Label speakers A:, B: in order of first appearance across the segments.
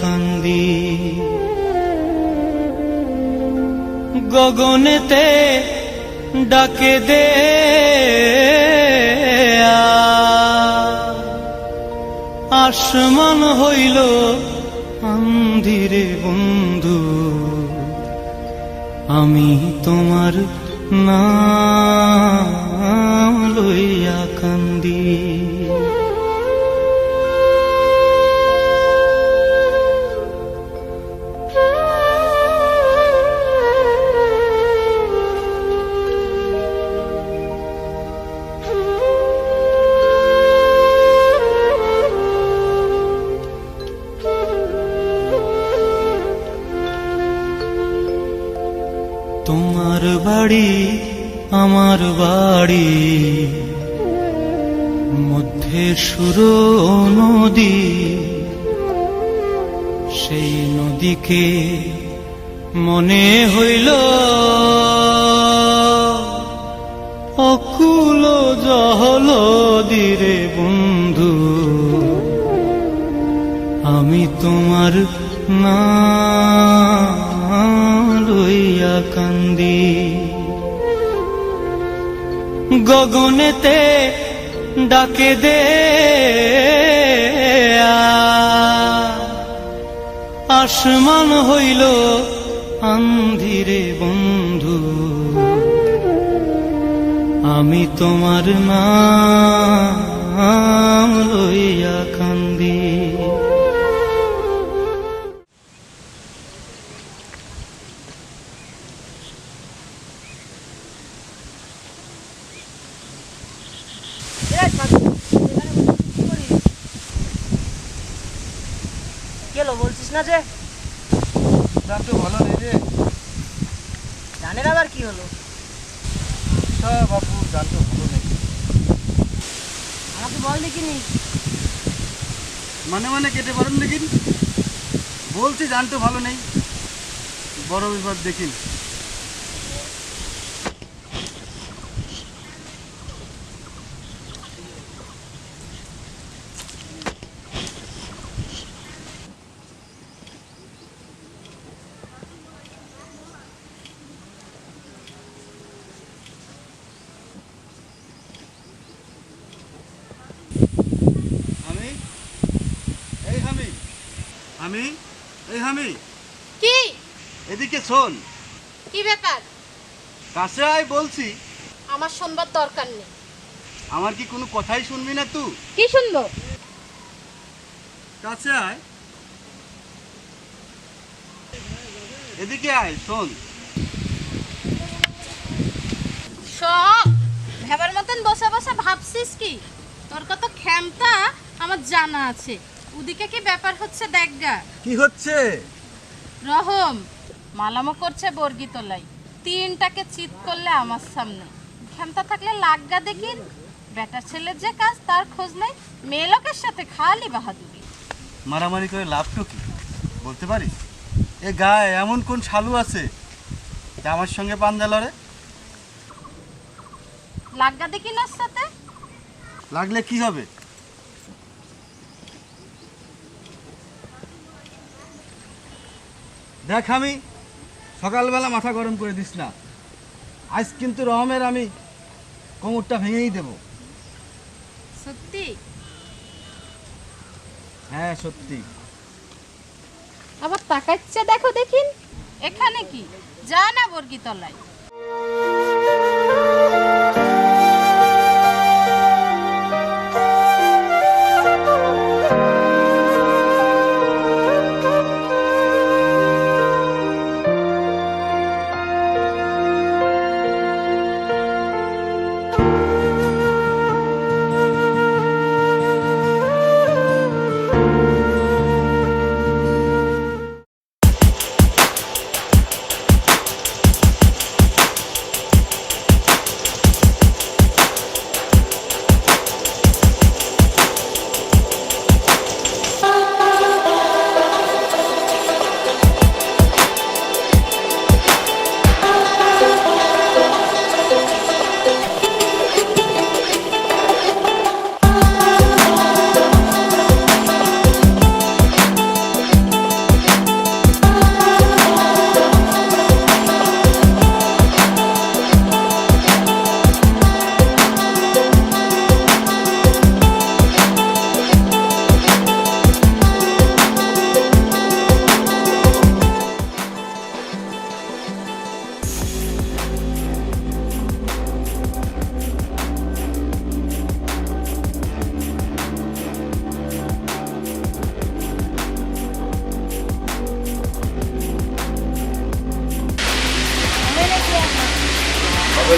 A: কান্দি। গগনেতে ডাকে দে আসমান হইল আন্ধিরে বন্ধু। আমি তোমার না লইয়া বাড়ি, আমার বাড়ি। মধ্যে সুর নদী, সেই নদীকে মনে হইল অকুল জহল দিরে বন্ধু। আমি তোমার নাম গগনেতে ডাকে দে আসমান হইল আন্ধিরে বন্ধু। আমি তোমার নাম লইয়া
B: জানের আবার কি হলো?
C: তা বাবু দাম তো ভালো নেই।
B: আমাকে বল দেখিনি।
C: মানে মানে কেটে পারেন দেখিন। বলছি জানতো ভালো নেই। বড় বিপদ দেখিন আমি এই হামি আমি এই হামি?
D: কি?
C: এদিকে শোন।
D: কি ব্যাপার?
C: কাছে আয় বলছি।
D: আমার শুনবার দরকার নেই।
C: আমার কি কোনো কথাই শুনবি না তুই
D: কি শুনব?
C: কাছে আয়। এদিকে আয় শোন।
D: সব ভেবার মতন বসে বসে ভাবছিস কি? তোর কত ক্ষমতা আমার জানা আছে। ওদিকে কি ব্যাপার হচ্ছে দেখগা
C: কি হচ্ছে?
D: রহম মালামো করছে বর্গিতলাই। তিনটাকে চিত করলে আমার সামনে। ক্ষমতা থাকলে লাগগা দেখিন। বেটা ছেলের যে কাজ তার খোঁজ নেই। মেয়ে লোকের সাথে খালি বাহাদুরি।
C: মারামারি করে লাভটা কি? বলতে পারিস এ গায়ে এমন কোন শালু আছে যে আমার সঙ্গে পাঞ্জা লড়ে?
D: লাগগা দেখিন ওর সাথে।
C: লাগলে কি হবে? দেখ আমি সকালবেলা মাথা গরম করে দিস না। আজ কিন্তু রহমের আমি কোমরটা ভেঙেই দেব।
D: সত্যি?
C: হ্যাঁ সত্যি।
D: আবার তাকাচ্ছে দেখো দেখিন এখানে কি? যা না বর্গিতলায়।
C: হবে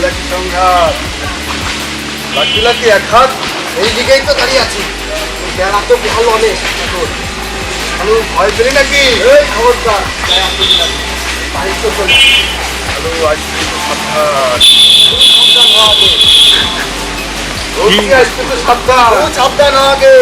C: নাকি সংঘাত। লাকি লাকি এক হাত
E: এই দিকেই তো দাঁড়িয়ে আছি। বেড়া তো ভালো অনেক
C: আমি ভয় পেলি নাকি?
E: এই খবরদার। বাড়ি তো চলে
C: হ্যালো আজকে তো সাবধান?
E: সাবধান হওয়া আগে।
C: সাবধান
E: হওয়া আগে।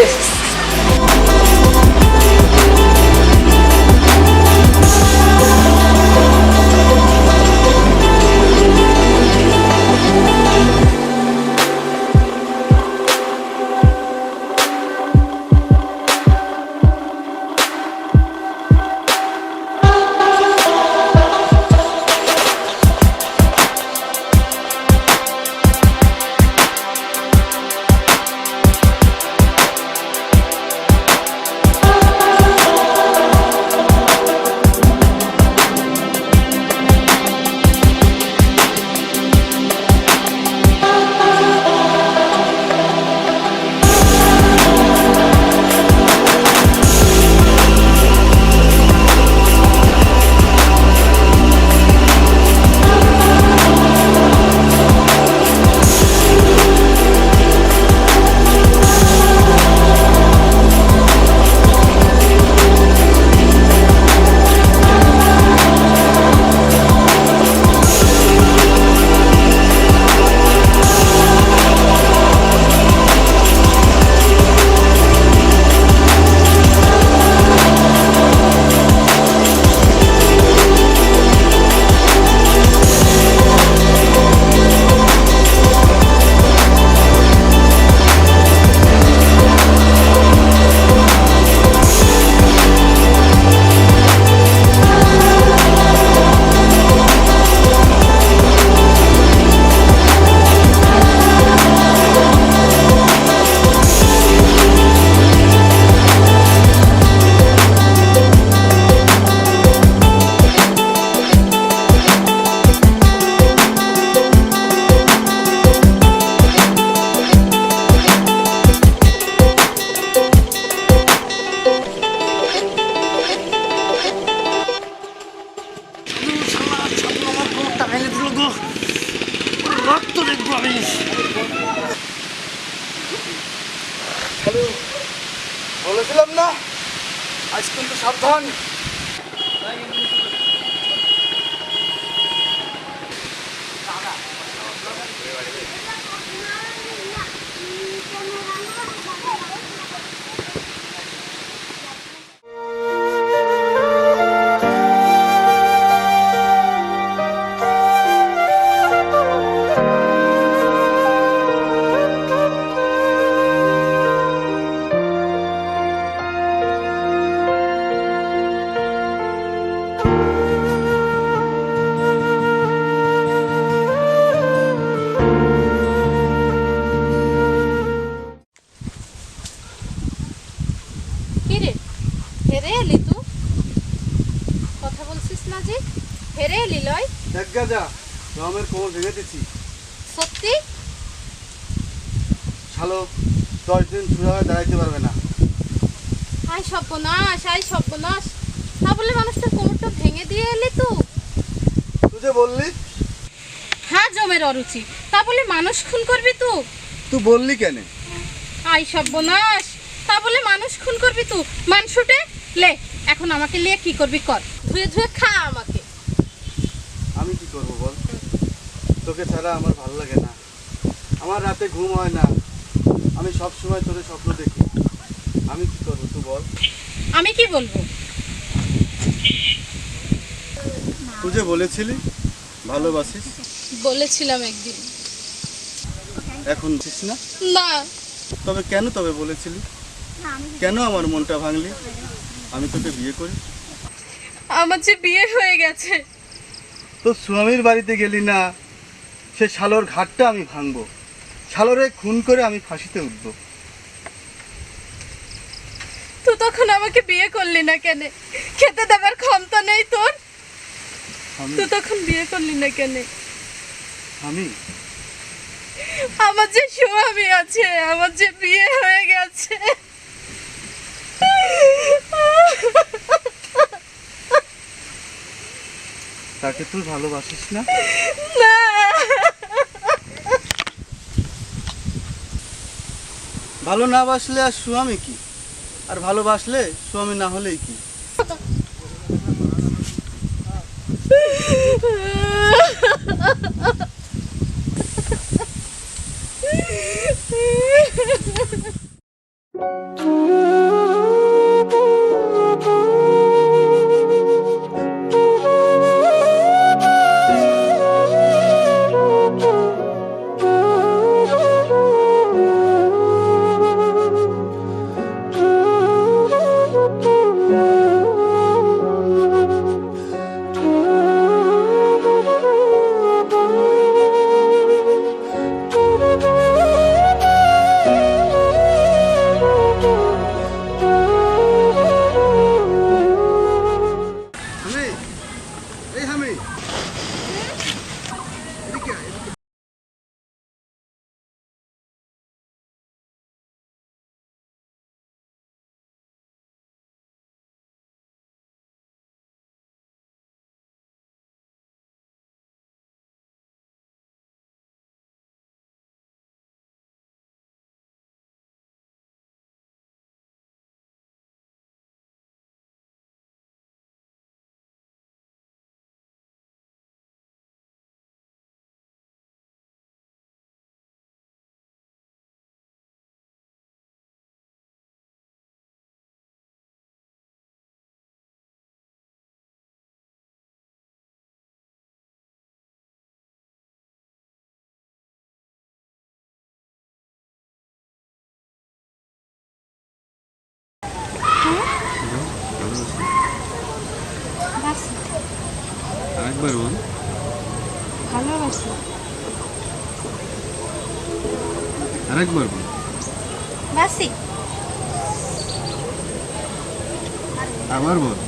D: এলি তু? কথা বলছিস না যে? হেরে এলি লয়।
C: দেখ গা যা রমের কোমর ভেঙে দিচ্ছি
D: সত্যি?
C: শালো দশ দিন ছুড়ে হয়ে দাঁড়াইতে পারবে না।
D: আই সর্বনাশ আই সর্বনাশ। তা বলে মানুষটার কোমরটা ভেঙে দিয়ে এলি তু?
C: তুই যে বললি।
D: হ্যাঁ জমের অরুচি। তা বলে মানুষ খুন করবি তু?
C: তুই বললি কেন?
D: আই সর্বনাশ। তা বলে মানুষ খুন করবি তু? মাংসটে লে এখন আমাকে নিয়ে কি করবি কর। ধুয়ে ধুয়ে খা আমাকে।
C: আমি কি করব বল? তোকে ছাড়া আমার ভালো লাগে না। আমার রাতে ঘুম হয় না। আমি সব সময় তোরে স্বপ্ন দেখি। আমি কি করব তুই বল?
D: আমি কি বলব?
C: তুই যে বলেছিলি ভালোবাসিস।
D: বলেছিলাম একদিন।
C: এখন বুঝিস না?
D: না।
C: তবে কেন তবে বলেছিলি? কেন আমার মনটা ভাঙলি? আমি তোকে বিয়ে করি?
D: আমার যে বিয়ে হয়ে গেছে।
C: তো স্বামীর বাড়িতে গেলি না সে শালোর ঘাটটা আমি ভাঙবো শালোরে খুন করে আমি ফাঁসিতে উঠবো।
D: তো তখন আমাকে বিয়ে করলি না কেন? খেতে দেবার ক্ষমতা নেই তোর?
C: আমি
D: তুই তখন বিয়ে করলি না কেন?
C: আমি
D: আমার যে স্বামী আছে আমার যে বিয়ে হয়ে গেছে।
C: তাকে তুই ভালোবাসিস না? ভালো না বাসলে আর সুয়ামী কি? আর ভালোবাসলে সুয়ামী না হলেই কি?
A: বল
D: ভালোবাসি
A: আরেকবার বল
D: বাসি।
A: আবার বল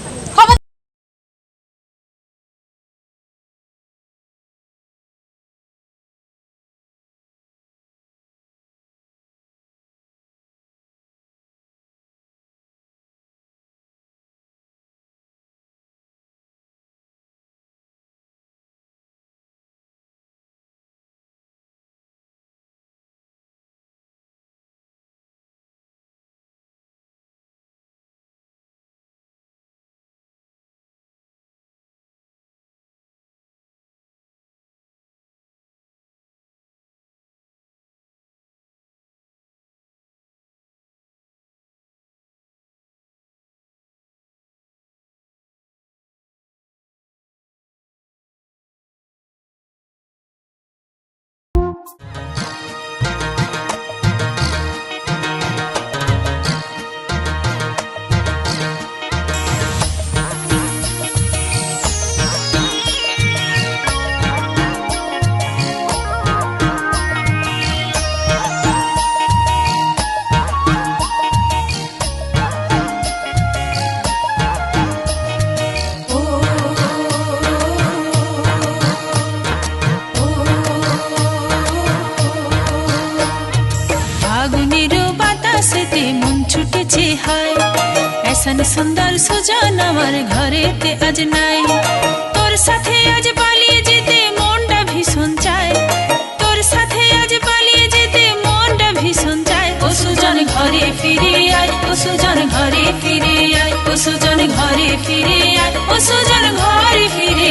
F: এসন সুন্দর সুজন আমার ঘরেতে আজ নাই। তোর সাথে আজ পালিয়ে যেতে মনটা ভীষণ চায়। তোর সাথে আজ পালিয়ে যেতে মনটা ভীষণ চায়। ও সুজন ঘরে ফিরে আয়, ও সুজন ঘরে ফিরে আয়, ও সুজন ঘরে ফিরে আয়, ও সুজন ঘরে ফিরে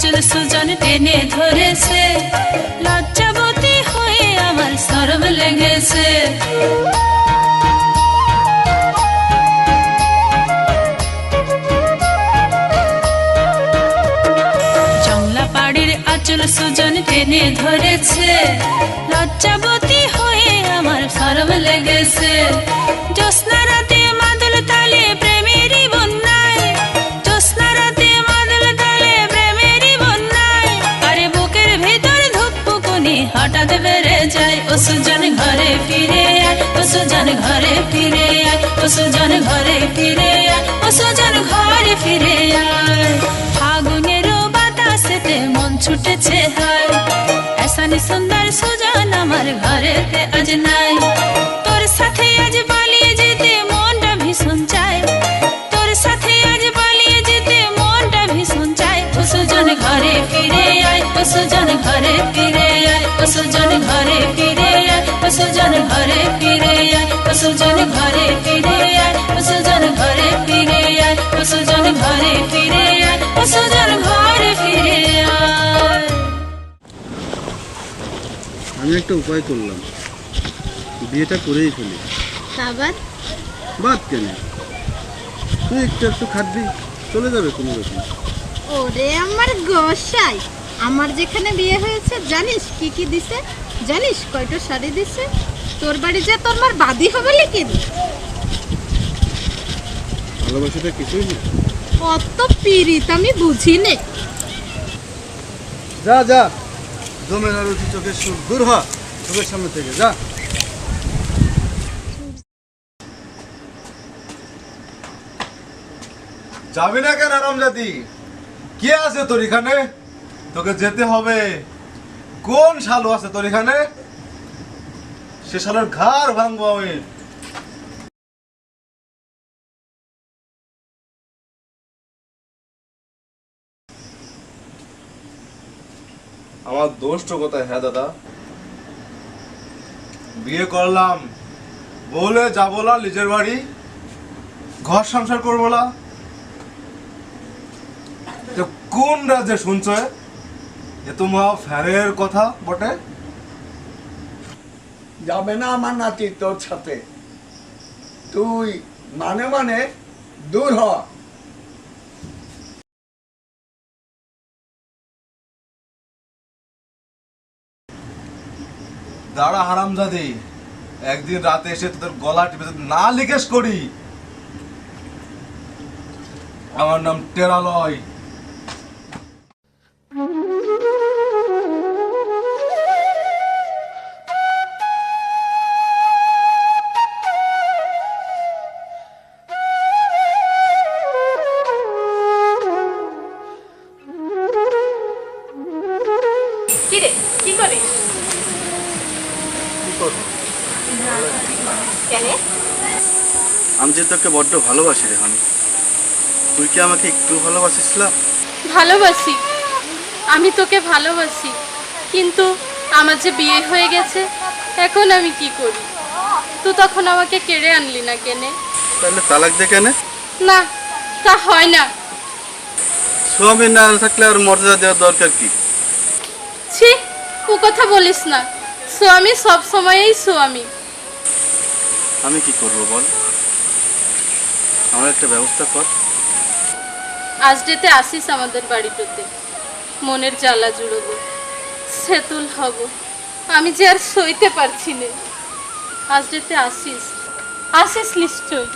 F: আঁচল সুজন টেনে ধরেছে। লজ্জাবতী হয়ে আমার সরম লেগেছে। জংলা সুজন টেনে ধরেছে। লজ্জাবতী হয়ে আমার সরব লেগেছে। জ্যোৎস্না রাতে সুজন ঘরে ফিরে ও সুজন ঘরে ফিরে ও সুজন ঘরে ফিরে ও সুজন ঘরে ফিরে আয় ফাগুনেরও বাতাসেতে মন ছুটেছে হায় এসানি সুন্দর সুজন আমার ঘরেতে আজ নাই তোর সাথে আজ পালিয়ে যেতে মনটা ভীষণ চায় তোর সাথে আজ পালিয়ে যেতে মনটা ভীষণ চায় ও সুজন ঘরে ফিরে আয় ও সুজন ঘরে ফিরে আয় ও সুজন ঘরে ফিরে সুজন ঘরে ফিরে আয় ঘরে ফিরে আয় ঘরে ফিরে আয় ঘরে ফিরে আয় ঘরে ফিরে আয়
A: আমি একটা উপায় করলাম। বিয়েটা করেই ফেলি।
D: আবার
A: বাদ? কেন? তুই একটু একটু খাটবি চলে যাবে কোনো রকম
G: ওরে আমার গোসাই আমার যেখানে বিয়ে হয়েছে জানিস কি কি দিছে? জানিস কয়টা শাড়ি দিছে? তোর বাড়ি যে তোর মার বাদি হবে লেকিন।
A: ভালোবাসাটা কিছুই না
G: অত পিরিত আমি বুঝি নে
C: যা যা। জমের আর উঠি চোখের সুর দূর হ। চোখের সামনে থেকে যা। যাবি না কেন আরামজাদি? কে আছে তোর এখানে? তোকে যেতে হবে। কোন শালু আছে তোর এখানে? সে শালোর ঘাড় ভাঙবো আমি। আমার দোষটা কোথায়? হ্যাঁ দাদা। বিয়ে করলাম। বলে যাব না নিজের বাড়ি। ঘর সংসার করব না। কোন রাজ্যে শুনছো এ? তো মা ফ্যারের কথা বটে?
E: যাবে না আমার নাতি তোর সাথে। তুই মানে মানে দূর হ।
C: দাঁড়া হারামজাদি একদিন রাতে এসে তোদের গলা টিপে না লিকেশ করি। আমার নাম টেরালয়।
D: কি রে? কি করিস? কেন?
C: আমি যে তোকে বড্ড ভালোবাসি রে হানি। তুই কি আমাকে একটু ভালোবাসিস না?
D: ভালোবাসি। আমি তোকে ভালোবাসি। কিন্তু আমার যে বিয়ে হয়ে গেছে এখন আমি কি করি? তুই তখন আমাকে কেড়ে আনলি না কেনে?
C: তাহলে তালাক দে কেন?
D: না তা হয় না।
C: স্বামী না থাকলে আর মর্যাদা দেওয়ার দরকার কি?
D: ছি ও কথা বলিস না। স্বামী সব সময়ই স্বামী।
C: আমি কি করব বল? আমার একটা ব্যবস্থা কর।
D: আজ ডেতে আসিস আমাদের বাড়িটাতে। মনের জ্বালা জুড়বো। সেতুল হব। আমি যে আর সইতে পারছি না। আজ ডেতে আসিস। আসিস নিশ্চয়